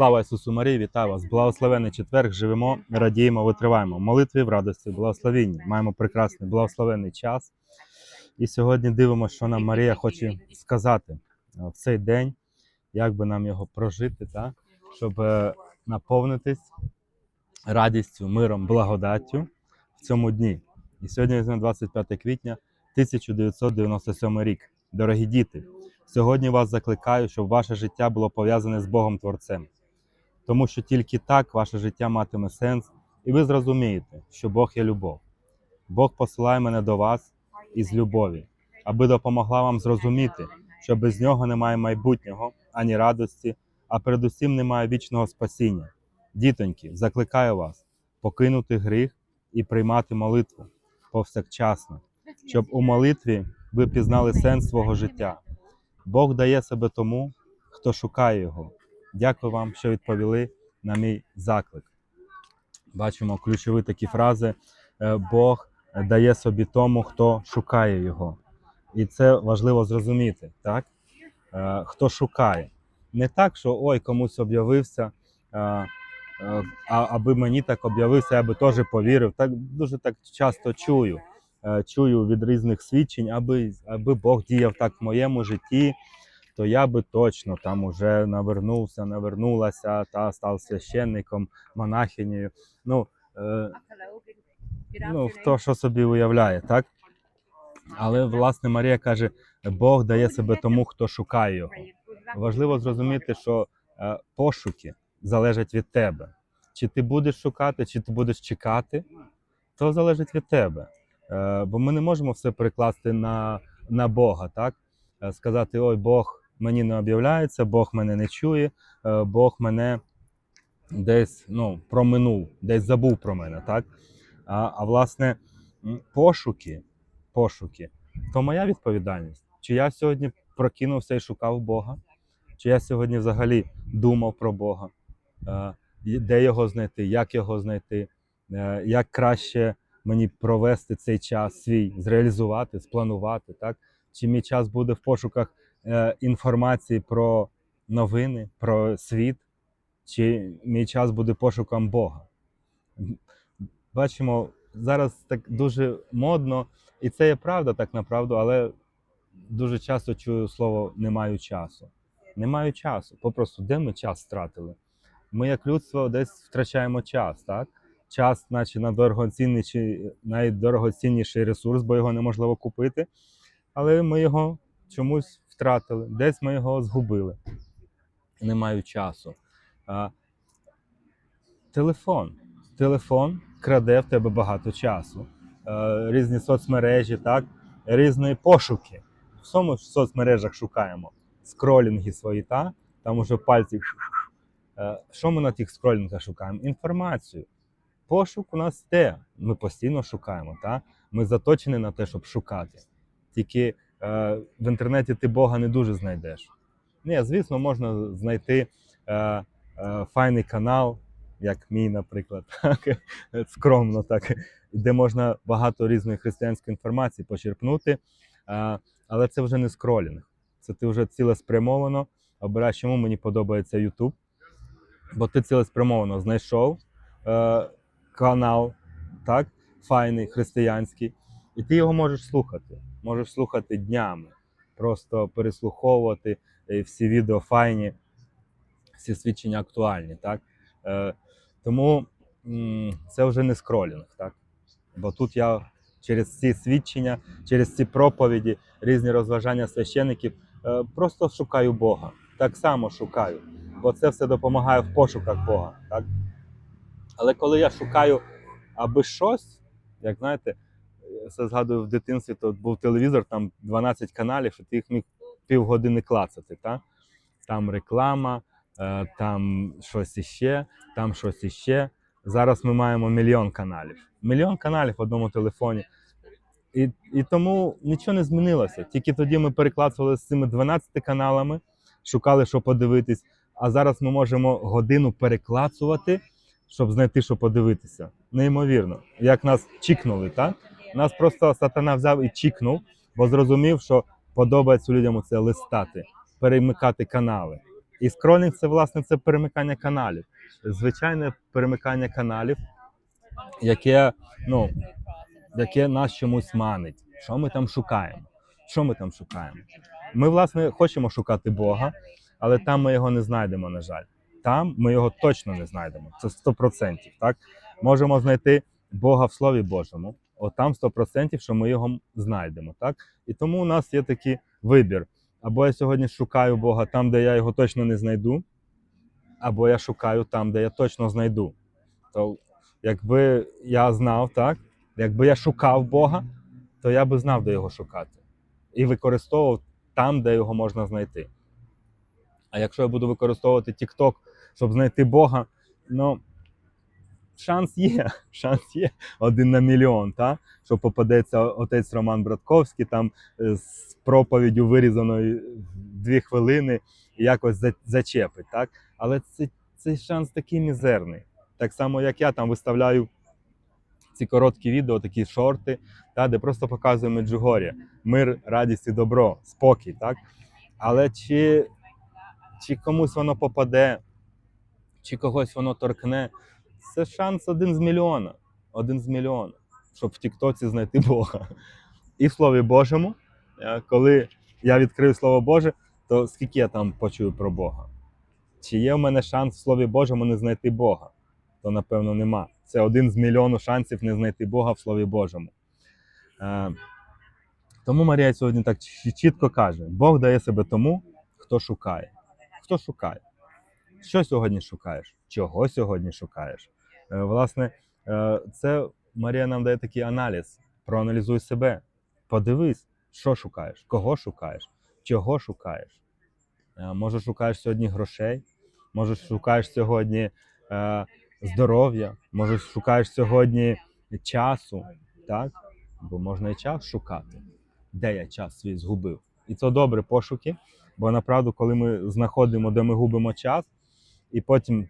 Слава Ісусу Марії, вітаю вас! Благословений четверг, живемо, радіємо, витриваємо. Молитві в радості, благословінні. Маємо прекрасний благословений час. І сьогодні дивимося, що нам Марія хоче сказати е, в цей день, як би нам його прожити, так? щоб е, наповнитись радістю, миром, благодаттю в цьому дні. І сьогодні 25 квітня 1997 рік. Дорогі діти, сьогодні вас закликаю, щоб ваше життя було пов'язане з Богом Творцем. Тому що тільки так ваше життя матиме сенс, і ви зрозумієте, що Бог є любов. Бог посилає мене до вас із любові, аби допомогла вам зрозуміти, що без нього немає майбутнього, ані радості, а передусім немає вічного спасіння. Дітоньки, закликаю вас покинути гріх і приймати молитву повсякчасно, щоб у молитві ви пізнали сенс свого життя. Бог дає себе тому, хто шукає його. Дякую вам, що відповіли на мій заклик. Бачимо ключові такі фрази: Е, Бог дає собі тому, хто шукає його. І це важливо зрозуміти, так? Е, Хто шукає. Не так, що ой, комусь об'явився, е, а аби мені так об'явився, я би теж повірив. Так дуже так часто чую. Чую від різних свідчень, аби, аби Бог діяв так в моєму житті, то я би точно там уже навернувся, навернулася та став священником, монахинею. Ну, е, ну, хто що собі уявляє, так? Але власне Марія каже: Бог дає себе тому, хто шукає його. Важливо зрозуміти, що е, пошуки залежать від тебе. Чи ти будеш шукати, чи ти будеш чекати, то залежить від тебе. Е, бо ми не можемо все перекласти на, на Бога, так? Е, сказати: ой, Бог мені не об'являється, Бог мене не чує, е, Бог мене десь ну, проминув, десь забув про мене, так? А, а власне, пошуки, пошуки, то моя відповідальність. Чи я сьогодні прокинувся і шукав Бога? Чи я сьогодні взагалі думав про Бога? Е, де його знайти, як його знайти, е, як краще мені провести цей час свій, зреалізувати, спланувати, так? Чи мій час буде в пошуках інформації про новини, про світ, чи мій час буде пошуком Бога? Бачимо, зараз так дуже модно, і це є правда, так направду, але дуже часто чую слово не маю часу. Не маю часу. Попросту, де ми час втратили? Ми, як людство, десь втрачаємо час, так? Час, наче найдорогоцінніший, найдорогоцінніший ресурс, бо його неможливо купити. Але ми його чомусь втратили, десь ми його згубили. Не маю часу. А, телефон. Телефон краде в тебе багато часу. Е, різні соцмережі, так? різні пошуки. В всьому в соцмережах шукаємо. Скролінги свої, та? там уже пальці. Е, що ми на тих скролінгах шукаємо? Інформацію. Пошук у нас те. Ми постійно шукаємо. Та? Ми заточені на те, щоб шукати. Тільки в інтернеті ти Бога не дуже знайдеш. Ні, звісно, можна знайти е, е, файний канал, як мій, наприклад, скромно, так, де можна багато різної християнської інформації почерпнути. Е, але це вже не скролінг. Це ти вже цілеспрямовано обираєш, чому мені подобається YouTube. Бо ти цілеспрямовано знайшов е, канал, так, файний, християнський, і ти його можеш слухати. Можеш слухати днями, просто переслуховувати е, всі відео файні, всі свідчення актуальні. Так? Е, тому це вже не скролінг. Так? Бо тут я через ці свідчення, через ці проповіді, різні розважання священиків е, просто шукаю Бога. Так само шукаю, бо це все допомагає в пошуках Бога. Так? Але коли я шукаю аби щось, як знаєте, все згадую в дитинстві, то був телевізор, там 12 каналів, що ти їх міг півгодини клацати. Та? Там реклама, е, там щось іще, там щось іще. Зараз ми маємо мільйон каналів. Мільйон каналів в одному телефоні. І, і тому нічого не змінилося. Тільки тоді ми переклацували з цими 12 каналами, шукали, що подивитись. А зараз ми можемо годину переклацувати, щоб знайти, що подивитися. Неймовірно. Як нас чікнули, так? Нас просто сатана взяв і чікнув, бо зрозумів, що подобається людям це листати, перемикати канали. І скролінг це власне це перемикання каналів. Звичайне перемикання каналів, яке, ну, яке нас чомусь манить. Що ми там шукаємо? Що ми там шукаємо? Ми, власне, хочемо шукати Бога, але там ми його не знайдемо, на жаль. Там ми його точно не знайдемо. Це 100%. Так? Можемо знайти Бога в Слові Божому. От там 100%, що ми його знайдемо. Так? І тому у нас є такий вибір. Або я сьогодні шукаю Бога там, де я його точно не знайду, або я шукаю там, де я точно знайду. То якби я знав, так, якби я шукав Бога, то я би знав, де його шукати. І використовував там, де його можна знайти. А якщо я буду використовувати TikTok, щоб знайти Бога, ну шанс є, шанс є один на мільйон, та? що попадеться отець Роман Братковський там е, з проповіддю вирізаною в дві хвилини і якось зачепить. Так? Але це, цей шанс такий мізерний. Так само, як я там виставляю ці короткі відео, такі шорти, та, де просто показуємо Меджугор'я. Мир, радість і добро, спокій. Так? Але чи, чи комусь воно попаде, чи когось воно торкне, це шанс один з мільйона. Один з мільйона, щоб в Тіктоці знайти Бога. І в Слові Божому, е, коли я відкрив Слово Боже, то скільки я там почую про Бога? Чи є в мене шанс в Слові Божому не знайти Бога? То напевно нема. Це один з мільйону шансів не знайти Бога в Слові Божому. Е, Тому Марія сьогодні так чітко каже: Бог дає себе тому, хто шукає. Хто шукає? Що сьогодні шукаєш? Чого сьогодні шукаєш? Е, Власне, е, це Марія нам дає такий аналіз. Проаналізуй себе. Подивись, що шукаєш, кого шукаєш, чого шукаєш. Е, Може, шукаєш сьогодні грошей, може, шукаєш сьогодні здоров'я, може, шукаєш сьогодні часу, так? Бо можна і час шукати, де я час свій згубив. І це добре пошуки, бо направду, коли ми знаходимо, де ми губимо час, і потім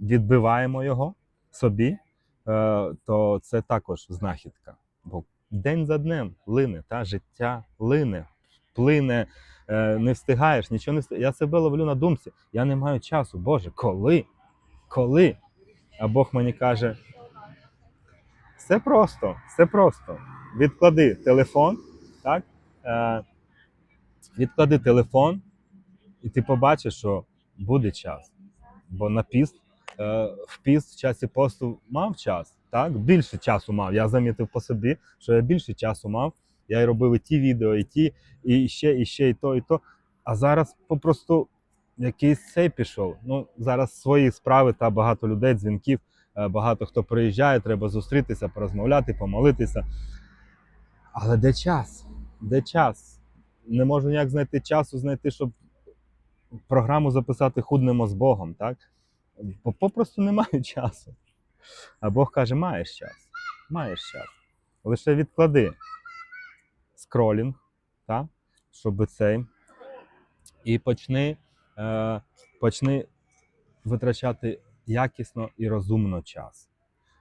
відбиваємо його собі, е, то це також знахідка. Бо день за днем лине, та життя лине, плине, е, не встигаєш, нічого не встигаєш. Я себе ловлю на думці. Я не маю часу. Боже, коли? Коли? А Бог мені каже: все просто, все просто. Відклади телефон, так? Е, відклади телефон, і ти побачиш, що буде час. Бо на піст, е, в піст в часі посту мав час, так? Більше часу мав. Я замітив по собі, що я більше часу мав. Я і робив і ті відео, і ті, і ще, і ще, і то, і то. А зараз попросту якийсь цей пішов. Ну, зараз свої справи та багато людей, дзвінків, е, багато хто приїжджає, треба зустрітися, порозмовляти, помолитися. Але де час? Де час? Не можу ніяк знайти часу, знайти, щоб програму записати худнемо з Богом, так? Бо попросту немає часу. А Бог каже: маєш час, маєш час. Лише відклади скролінг, так? щоб цей. І почни, е, почни витрачати якісно і розумно час.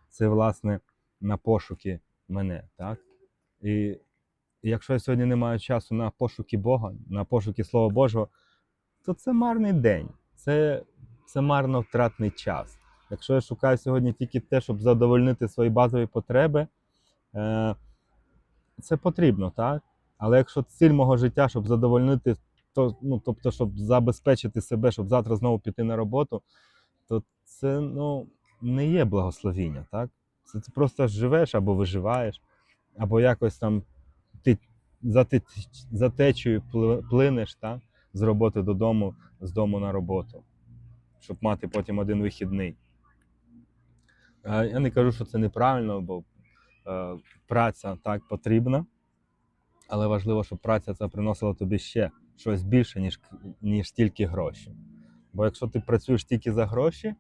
Це, власне, на пошуки мене. Так? І якщо я сьогодні не маю часу на пошуки Бога, на пошуки Слова Божого, то це марний день, це, це марно втратний час. Якщо я шукаю сьогодні тільки те, щоб задовольнити свої базові потреби, е, це потрібно, так? Але якщо ціль мого життя, щоб задовольнити, то, ну, тобто, щоб забезпечити себе, щоб завтра знову піти на роботу, то це ну, не є благословіння, так? Це ти просто живеш або виживаєш, або якось там ти за, за течею плинеш, так? З роботи додому, з дому на роботу, щоб мати потім один вихідний. Я не кажу, що це неправильно, бо е, праця так потрібна, але важливо, щоб праця ця приносила тобі ще щось більше, ніж, ніж тільки гроші. Бо якщо ти працюєш тільки за гроші,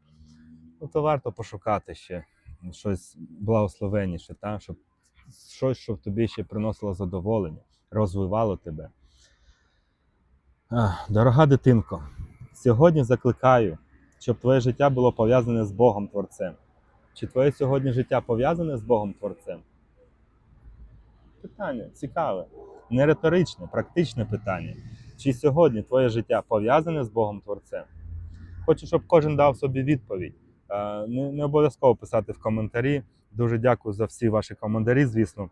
ну, то варто пошукати ще щось благословенніше, та? щоб щось, що тобі ще приносило задоволення, розвивало тебе. Дорога дитинко, сьогодні закликаю, щоб твоє життя було пов'язане з Богом Творцем. Чи твоє сьогодні життя пов'язане з Богом Творцем? Питання цікаве, не риторичне, практичне питання. Чи сьогодні твоє життя пов'язане з Богом Творцем? Хочу, щоб кожен дав собі відповідь. Не, не обов'язково писати в коментарі. Дуже дякую за всі ваші коментарі, звісно.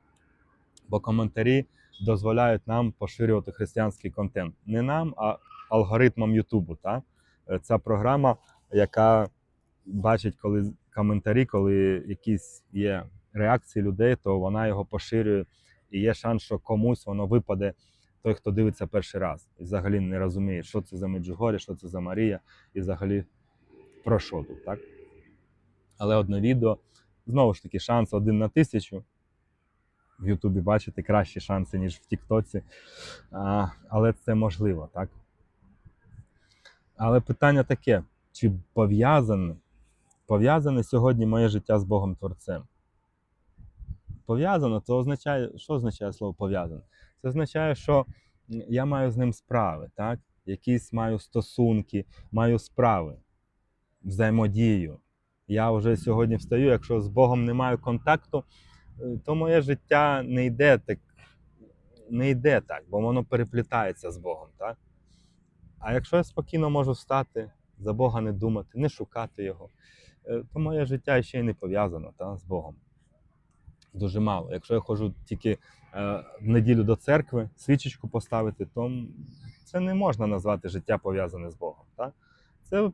Бо коментарі дозволяють нам поширювати християнський контент. Не нам, а алгоритмам Ютубу. Е, Ця програма, яка бачить, коли коментарі, коли якісь є реакції людей, то вона його поширює. І є шанс, що комусь воно випаде той, хто дивиться перший раз і взагалі не розуміє, що це за Меджугорі, що це за Марія, і взагалі про що тут, так? Але одне відео, знову ж таки, шанс один на тисячу. В Ютубі бачите кращі шанси, ніж в Тіктоці. Але це можливо, так? Але питання таке: чи пов'язане, пов'язане сьогодні моє життя з Богом Творцем? Пов'язано, то означає, що означає слово пов'язане? Це означає, що я маю з ним справи, так? Якісь маю стосунки, маю справи, взаємодію. Я вже сьогодні встаю, якщо з Богом не маю контакту, то моє життя не йде так, не йде так, бо воно переплітається з Богом. Так? А якщо я спокійно можу встати, за Бога не думати, не шукати Його, е, то моє життя ще й не пов'язано та, з Богом. Дуже мало. Якщо я ходжу тільки е, в неділю до церкви, свічечку поставити, то це не можна назвати життя пов'язане з Богом. Так? Це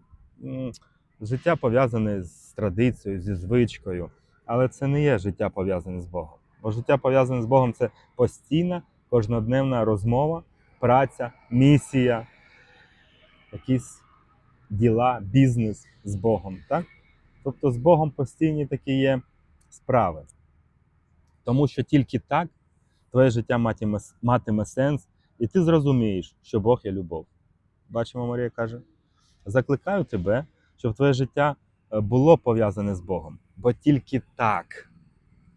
життя пов'язане з традицією, зі звичкою, але це не є життя пов'язане з Богом. Бо життя пов'язане з Богом це постійна, кожнодневна розмова, праця, місія, якісь діла, бізнес з Богом. Так? Тобто з Богом постійні такі є справи. Тому що тільки так твоє життя матиме, матиме сенс, і ти зрозумієш, що Бог є любов. Бачимо, Марія каже: закликаю тебе, щоб твоє життя е, було пов'язане з Богом. Бо тільки так,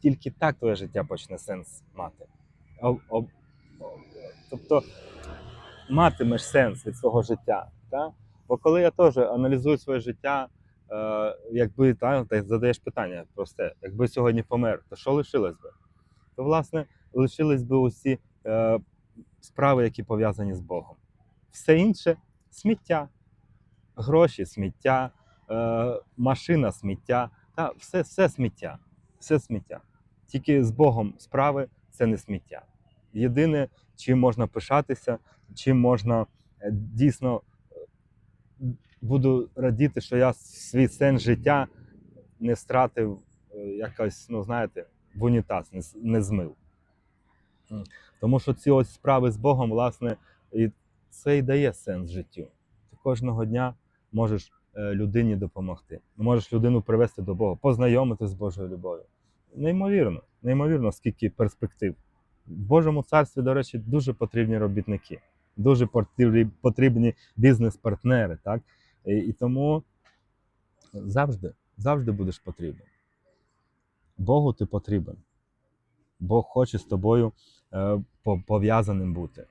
тільки так твоє життя почне сенс мати. Об- об- об- тобто матимеш сенс від свого життя. Та? Бо коли я теж аналізую своє життя, е, якби та, ти задаєш питання просте, якби сьогодні помер, то що лишилось би? То, власне, лишились би усі е, справи, які пов'язані з Богом. Все інше сміття, гроші, сміття, е, машина, сміття, та все, все сміття. Все сміття. Тільки з Богом справи це не сміття. Єдине, чим можна пишатися, чим можна е, дійсно е, буду радіти, що я свій сенс життя не втратив е, якось, ну знаєте, в унітаз не, не змив. Тому що ці ось справи з Богом, власне, і це і дає сенс життю. Ти кожного дня можеш людині допомогти, можеш людину привести до Бога, познайомити з Божою любов'ю. Неймовірно, неймовірно, скільки перспектив. В Божому царстві, до речі, дуже потрібні робітники, дуже потрібні- потрібні бізнес-партнери. Так? І, і тому завжди, завжди будеш потрібен. Богу ти потрібен. Бог хоче з тобою е, пов'язаним бути.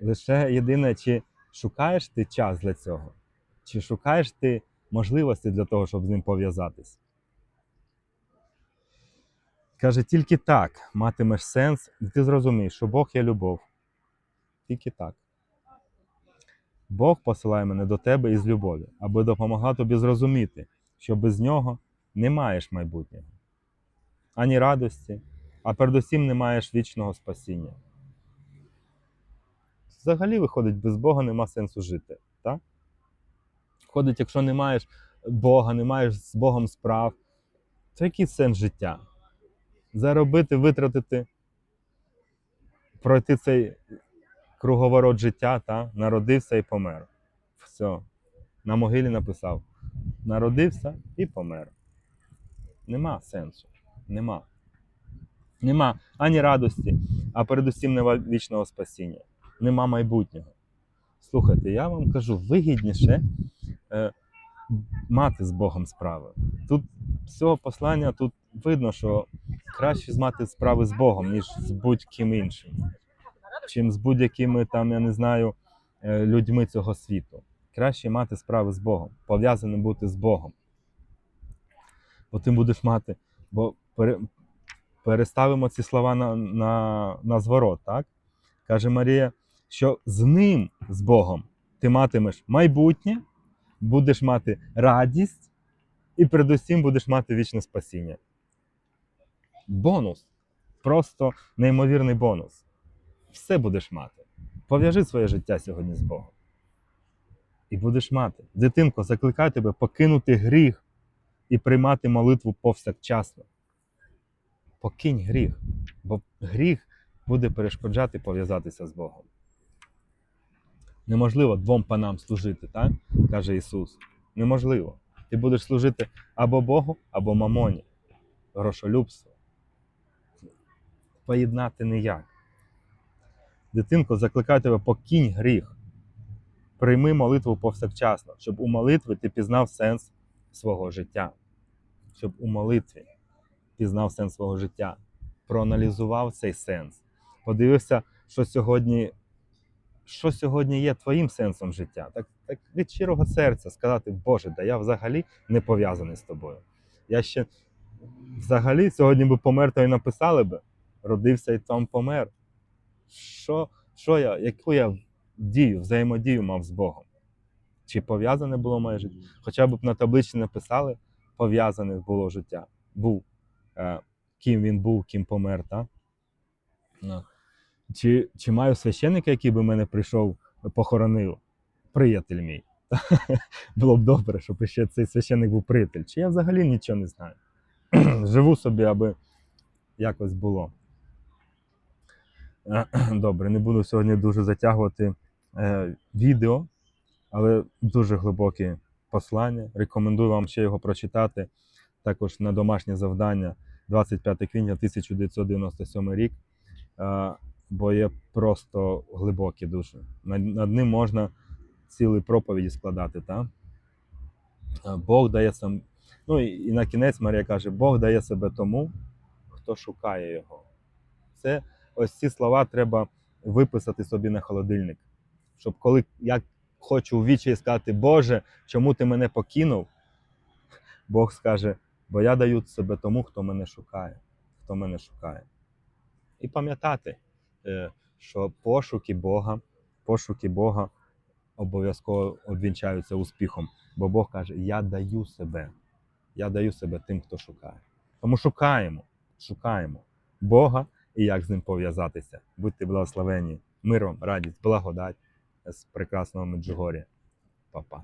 Лише єдине, чи шукаєш ти час для цього, чи шукаєш ти можливості для того, щоб з ним пов'язатись. Каже, тільки так матимеш сенс, і ти зрозумієш, що Бог є любов. Тільки так. Бог посилає мене до тебе із любові, аби допомогла тобі зрозуміти, що без нього не маєш майбутнього, ані радості, а передусім не маєш вічного спасіння. Взагалі, виходить, без Бога нема сенсу жити. Так? Виходить, якщо не маєш Бога, не маєш з Богом справ, то який сенс життя? Заробити, витратити, пройти цей круговорот життя, та? народився і помер. Все. На могилі написав: народився і помер. Нема сенсу. Нема. Нема ані радості, а передусім нема вічного спасіння. Нема майбутнього. Слухайте, я вам кажу, вигідніше е, мати з Богом справи. Тут з цього послання тут видно, що краще мати справи з Богом, ніж з будь-ким іншим, чим з будь-якими там, я не знаю, е, людьми цього світу. Краще мати справи з Богом, пов'язаним бути з Богом. Бо ти будеш мати, бо пере, переставимо ці слова на, на, на зворот, так? Каже Марія, що з ним, з Богом, ти матимеш майбутнє, будеш мати радість і передусім будеш мати вічне спасіння. Бонус. Просто неймовірний бонус. Все будеш мати. Пов'яжи своє життя сьогодні з Богом. І будеш мати. Дитинко, закликаю тебе покинути гріх і приймати молитву повсякчасно. Покинь гріх, бо гріх буде перешкоджати пов'язатися з Богом. Неможливо двом панам служити, так? каже Ісус. Неможливо. Ти будеш служити або Богу, або мамоні. Грошолюбство. Поєднати ніяк. Дитинко, закликаю тебе, покинь гріх. Прийми молитву повсякчасно, щоб у молитві ти пізнав сенс свого життя. Щоб у молитві пізнав сенс свого життя, проаналізував цей сенс, подивився, що сьогодні, що сьогодні є твоїм сенсом життя. Так, так від щирого серця сказати, Боже, да я взагалі не пов'язаний з тобою. Я ще взагалі сьогодні би помер, то й написали би, родився і там помер. Що, що я, яку я дію, взаємодію мав з Богом? Чи пов'язане було моє життя? Хоча б на табличці написали, пов'язане було життя. Був. Е, ким він був, ким помер, так? Чи, чи маю священника, який би мене прийшов, похоронив? Приятель мій. Було б добре, щоб ще цей священник був приятель. Чи я взагалі нічого не знаю. Живу собі, аби якось було. Е, Добре, не буду сьогодні дуже затягувати е, відео, але дуже глибоке послання. Рекомендую вам ще його прочитати. Також на домашнє завдання 25 квітня 1997 рік. Е, бо є просто глибокі дуже. Над, над ним можна цілі проповіді складати. Та? Е, Бог дає сам. Ну і, і на кінець Марія каже: Бог дає себе тому, хто шукає його. Це ось ці слова треба виписати собі на холодильник. Щоб коли я хочу у вічі сказати, Боже, чому ти мене покинув? Бог скаже, бо я даю себе тому, хто мене шукає, хто мене шукає. І пам'ятати, що пошуки Бога, пошуки Бога обов'язково обвінчаються успіхом. Бо Бог каже: Я даю себе, я даю себе тим, хто шукає. Тому шукаємо, шукаємо Бога і як з ним пов'язатися. Будьте благословені, миром, радість, благодать з прекрасного Меджугор'я. Па-па.